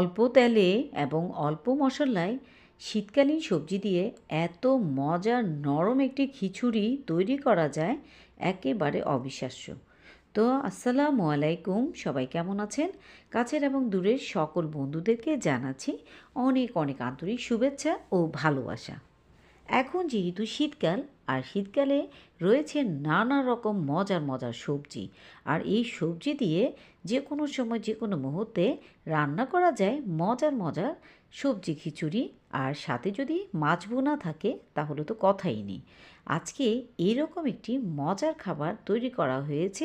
অল্প তেলে এবং অল্প মশলায় শীতকালীন সবজি দিয়ে এত মজার নরম একটি খিচুড়ি তৈরি করা যায় একেবারে অবিশ্বাস্য। তো আসসালামু আলাইকুম, সবাই কেমন আছেন? কাছের এবং দূরের সকল বন্ধুদেরকে জানাচ্ছি অনেক অনেক আন্তরিক শুভেচ্ছা ও ভালোবাসা। এখন যেহেতু শীতকাল আর শীতকালে রয়েছে নানা রকম মজার মজার সবজি। আর এই সবজি দিয়ে যে কোনো সময় যে কোনো মুহূর্তে রান্না করা যায় মজার মজার সবজি, খিচুড়ি আর সাথে যদি মাছ বোনা থাকে, তাহলে তো কথাই নেই। আজকে এরকম একটি মজার খাবার তৈরি করা হয়েছে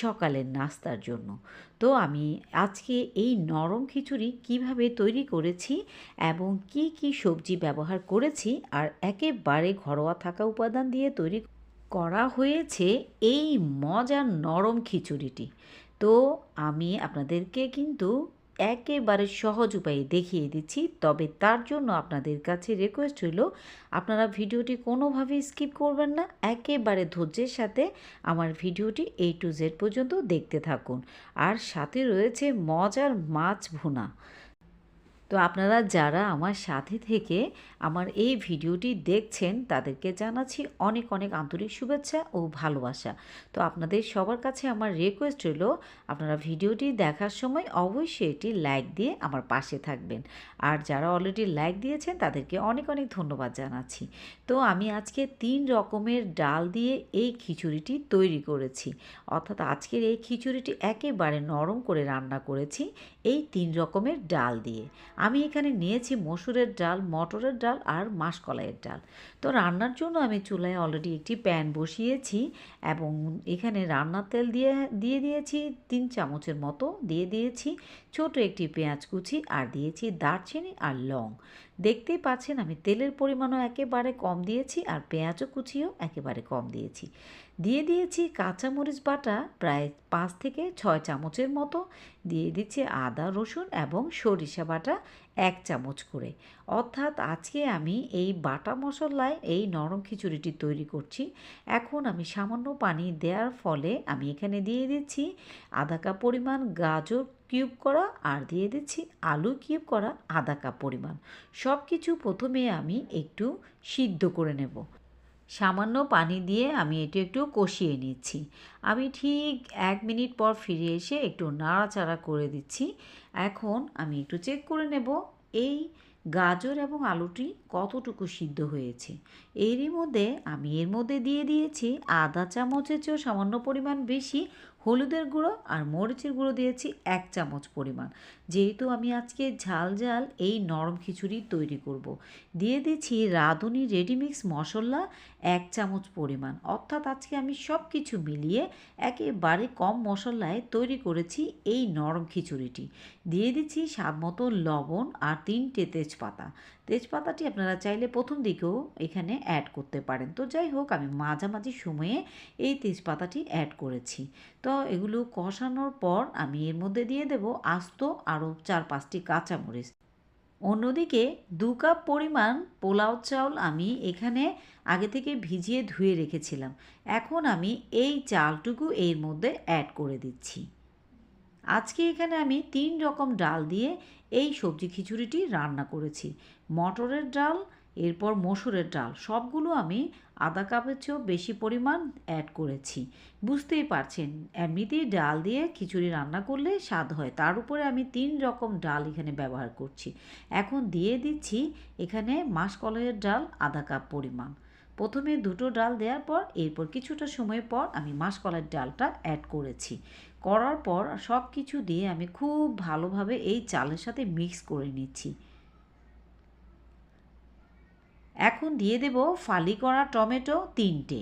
সকালের নাস্তার জন্য। তো আমি আজকে এই নরম খিচুড়ি কীভাবে তৈরি করেছি এবং কি কি সবজি ব্যবহার করেছি আর একেবারে ঘরোয়া থাকা উপাদান দিয়ে তৈরি করা হয়েছে এই মজার নরম খিচুড়িটি। তো আমি আপনাদেরকে কিন্তু একেবারে সহজ উপায়ে দেখিয়ে দিচ্ছি। তবে তার জন্য আপনাদের কাছে রিকোয়েস্ট হইল আপনারা ভিডিওটি কোনোভাবেই স্কিপ করবেন না। একেবারে ধৈর্যের সাথে আমার ভিডিওটি এ টু জেড পর্যন্ত দেখতে থাকুন। আর সাথে রয়েছে মজার মাছ ভুনা। তো আপনারা যারা আমার সাথে থেকে আমার এই ভিডিওটি দেখছেন, তাদেরকে জানাচ্ছি অনেক অনেক আন্তরিক শুভেচ্ছা ও ভালোবাসা। তো আপনাদের সবার কাছে আমার রিকোয়েস্ট হলো আপনারা ভিডিওটি দেখার সময় অবশ্যই এটি লাইক দিয়ে আমার পাশে থাকবেন। আর যারা অলরেডি লাইক দিয়েছেন, তাদেরকে অনেক অনেক ধন্যবাদ জানাচ্ছি। তো আমি আজকে তিন রকমের ডাল দিয়ে এই খিচুড়িটি তৈরি করেছি। অর্থাৎ আজকের এই খিচুড়িটি একেবারে নরম করে রান্না করেছি এই তিন রকমের ডাল দিয়ে। আমি এখানে নিয়েছি মসুরের ডাল, মটরের ডাল আর মাসকলাইয়ের ডাল। তো রান্নার জন্য আমি চুলায় অলরেডি একটি প্যান বসিয়েছি এবং এখানে রান্নার তেল দিয়ে দিয়ে দিয়েছি, তিন চামচের মতো দিয়ে দিয়েছি। ছোট একটি পেঁয়াজ কুচি, আর দিয়েছি দারচিনি আর লং। দেখতেই পাচ্ছেন আমি তেলের পরিমাণও একেবারে কম দিয়েছি, আর পেঁয়াজও কুচিও একেবারে কম দিয়েছি। দিয়ে দিয়েছি কাঁচামরিচ বাটা, প্রায় পাঁচ থেকে ছয় চামচের মতো। দিয়ে দিচ্ছি আদা, রসুন এবং সরিষা বাটা, এক চামচ করে। অর্থাৎ আজকে আমি এই বাটা মশলায় এই নরম খিচুড়িটি তৈরি করছি। এখন আমি সামান্য পানি দেওয়ার ফলে আমি এখানে দিয়ে দিচ্ছি আধা কাপ পরিমাণ গাজর কিউব করা আর দিয়ে দিচ্ছি আলু কিউব করা আধা কাপ পরিমাণ। সব কিছু প্রথমে আমি একটু সিদ্ধ করে নেব। সামান্য পানি দিয়ে আমি এটি একটু কষিয়ে নিচ্ছি। আমি ঠিক এক মিনিট পর ফিরে এসে একটু নাড়াচাড়া করে দিচ্ছি। এখন আমি একটু চেক করে নেব এই গাজর এবং আলুটি কতটুকু সিদ্ধ হয়েছে। এরই মধ্যে আমি এর মধ্যে দিয়ে দিয়েছি আধা চামচের চেয়েও সামান্য পরিমাণ বেশি হলুদের গুঁড়ো আর মরিচের গুঁড়ো দিয়েছি এক চামচ পরিমাণ। যেহেতু আমি আজকে ঝাল ঝাল এই নরম খিচুড়ি তৈরি করব। দিয়ে দিচ্ছি রাঁধুনি রেডিমিক্স মশলা এক চামচ পরিমাণ। অর্থাৎ আজকে আমি সব কিছু মিলিয়ে একেবারে কম মশলায় তৈরি করেছি এই নরম খিচুড়িটি। দিয়ে দিচ্ছি স্বাদ মতো লবণ আর তিনটে তেজপাতা। তেজপাতাটি আপনারা চাইলে প্রথম দিকেও এখানে অ্যাড করতে পারেন। তো যাই হোক, আমি মাঝামাঝি সময়ে এই তেজপাতাটি অ্যাড করেছি। তো এগুলো কষানোর পর আমি এর মধ্যে দিয়ে দেব আস্ত আরও চার পাঁচটি কাঁচামরিচ। অন্যদিকে দু কাপ পরিমাণ পোলাও চাউল আমি এখানে আগে থেকে ভিজিয়ে ধুয়ে রেখেছিলাম। এখন আমি এই চালটুকু এর মধ্যে অ্যাড করে দিচ্ছি। আজকে এখানে আমি তিন রকম ডাল দিয়ে এই সবজি খিচুড়িটি রান্না করেছি। মটরের ডাল এরপর মসুরের ডাল। সবগুলো আমি আধা কাপের চেয়েও বেশি পরিমাণ অ্যাড করেছি। বুঝতেই পারছেন, এমনিতেই ডাল দিয়ে খিচুড়ি রান্না করলে স্বাদ হয়। তার উপরে আমি তিন রকম ডাল এখানে ব্যবহার করছি। এখন দিয়ে দিচ্ছি এখানে মাসকলাইয়ের ডাল আধা কাপ পরিমাণ। প্রথমে দুটো ডাল দেওয়ার পর, এরপর কিছুটা সময় পর আমি মাসকলাইয়ের ডালটা অ্যাড করেছি। করার পর সব কিছু দিয়ে আমি খুব ভালোভাবে এই চালের সাথে মিক্স করে নিচ্ছি। এখন দিয়ে দেব ফালি করা টমেটো তিনটে।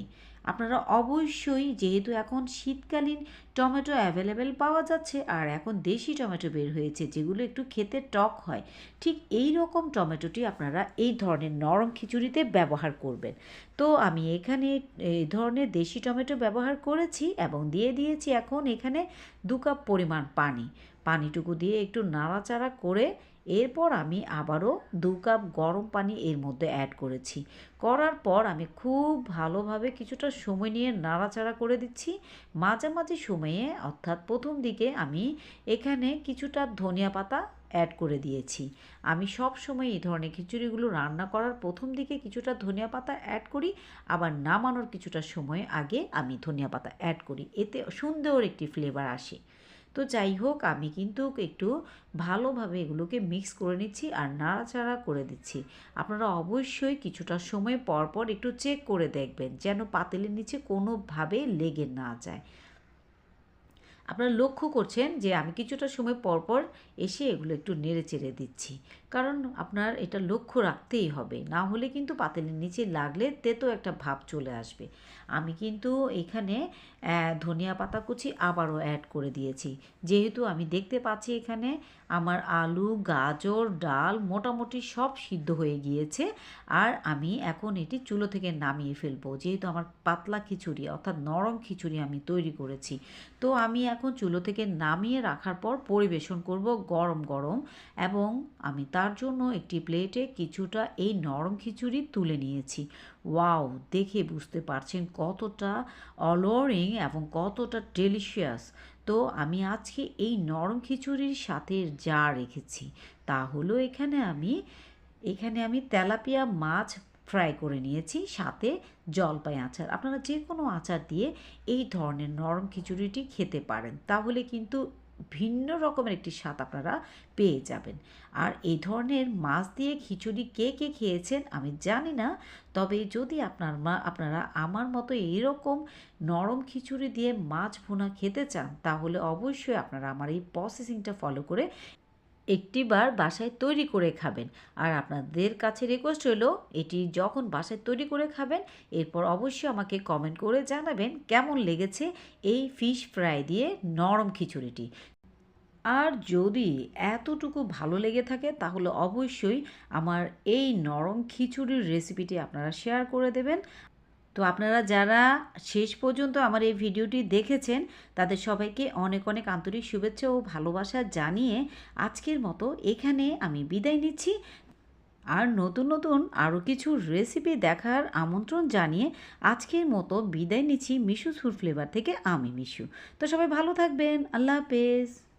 আপনারা অবশ্যই যেহেতু এখন শীতকালীন টমেটো অ্যাভেলেবেল পাওয়া যাচ্ছে আর এখন দেশি টমেটো বের হয়েছে, যেগুলো একটু খেতে টক হয়, ঠিক এই রকম টমেটোটি আপনারা এই ধরনের নরম খিচুড়িতে ব্যবহার করবেন। তো আমি এখানে এই ধরনের দেশি টমেটো ব্যবহার করেছি এবং দিয়ে দিয়েছি এখন এখানে দু কাপ পরিমাণ পানি। পানিটুকু দিয়ে একটু নাড়াচাড়া করে এরপর আমি আবারও দু কাপ গরম পানি এর মধ্যে অ্যাড করেছি। করার পর আমি খুব ভালোভাবে কিছুটা সময় নিয়ে নাড়াচাড়া করে দিচ্ছি। মাঝামাঝি সময়ে, অর্থাৎ প্রথম দিকে আমি এখানে কিছুটা ধনিয়া পাতা অ্যাড করে দিয়েছি। আমি সব সময় এই ধরনের খিচুড়িগুলো রান্না করার প্রথম দিকে কিছুটা ধনিয়া পাতা অ্যাড করি, আবার নামানোর কিছুটা সময় আগে আমি ধনিয়া পাতা অ্যাড করি। এতে সুন্দর একটি ফ্লেভার আসে। তো যাই হোক, আমি কিন্তু একটু ভালোভাবে এগুলোকে মিক্স করে নিচ্ছি আর নাড়াচাড়া করে দিচ্ছি। আপনারা অবশ্যই কিছুটা সময় পরপর পর একটু চেক করে দেখবেন যেন পাতিলের নিচে কোনোভাবে লেগে না যায়। আপনারা লক্ষ্য করছেন যে আমি কিছুটা সময় পরপর পর এসে এগুলো একটু নেড়ে চেড়ে দিচ্ছি। কারণ আপনার এটা লক্ষ্য রাখতেই হবে। না হলে কিন্তু পাতিলের নিচে লাগলে তেতো একটা ভাব চলে আসবে। আমি কিন্তু এখানে ধনিয়া পাতা কুচি আবারও অ্যাড করে দিয়েছি। যেহেতু আমি দেখতে পাচ্ছি এখানে আমার আলু, গাজর, ডাল মোটামুটি সব সিদ্ধ হয়ে গিয়েছে। আর আমি এখন এটি চুলো থেকে নামিয়ে ফেলব। যেহেতু আমার পাতলা খিচুড়ি, অর্থাৎ নরম খিচুড়ি আমি তৈরি করেছি। তো আমি এখন চুলো থেকে নামিয়ে রাখার পর পরিবেশন করব গরম গরম এবং আমি তার জন্য একটি প্লেটে কিছুটা এই নরম খিচুড়ি তুলে নিয়েছি। ওয়াও, দেখে বুঝতে পারছেন কতটা অলরিং এবং কতটা ডেলিশিয়াস তো আমি আজকে এই নরম খিচুড়ির সাথে যা রেখেছি, তা হলো এখানে আমি এখানে আমি তেলাপিয়া মাছ ফ্রাই করে নিয়েছি, সাথে জলপাই আচার। আপনারা যে কোনো আচার দিয়ে এই ধরনের নরম খিচুড়িটি খেতে পারেন। তাহলে কিন্তু ভিন্ন রকমের একটি স্বাদ আপনারা পেয়ে যাবেন। আর এই ধরনের মাছ দিয়ে খিচুড়ি কে কে খেয়েছেন আমি জানি না, তবে যদি আপনার মা, আপনারা আমার মতো এইরকম নরম খিচুড়ি দিয়ে মাছ ভুনা খেতে চান, তাহলে অবশ্যই আপনারা আমার এই প্রসেসিংটা ফলো করে একটিবার বাসায় তৈরি করে খাবেন। আর আপনাদের কাছে রিকোয়েস্ট হলো এটি যখন বাসায় তৈরি করে খাবেন, এরপর অবশ্যই আমাকে কমেন্ট করে জানাবেন কেমন লেগেছে এই ফিশ ফ্রাই দিয়ে নরম খিচুড়িটি। আর যদি এতটুকু ভালো লেগে থাকে, তাহলে অবশ্যই আমার এই নরম খিচুড়ির রেসিপিটি আপনারা শেয়ার করে দেবেন। তো আপনারা যারা শেষ পর্যন্ত আমার এই ভিডিওটি দেখেছেন, তাদের সবাইকে অনেক অনেক আন্তরিক শুভেচ্ছা ও ভালোবাসা জানিয়ে আজকের মতো এখানে আমি বিদায় নিচ্ছি। আর নতুন নতুন আরও কিছু রেসিপি দেখার আমন্ত্রণ জানিয়ে আজকের মতো বিদায় নিচ্ছি মিশু সুর ফ্লেভার থেকে আমি মিশু। তো সবাই ভালো থাকবেন, আল্লাহ হাফেজ।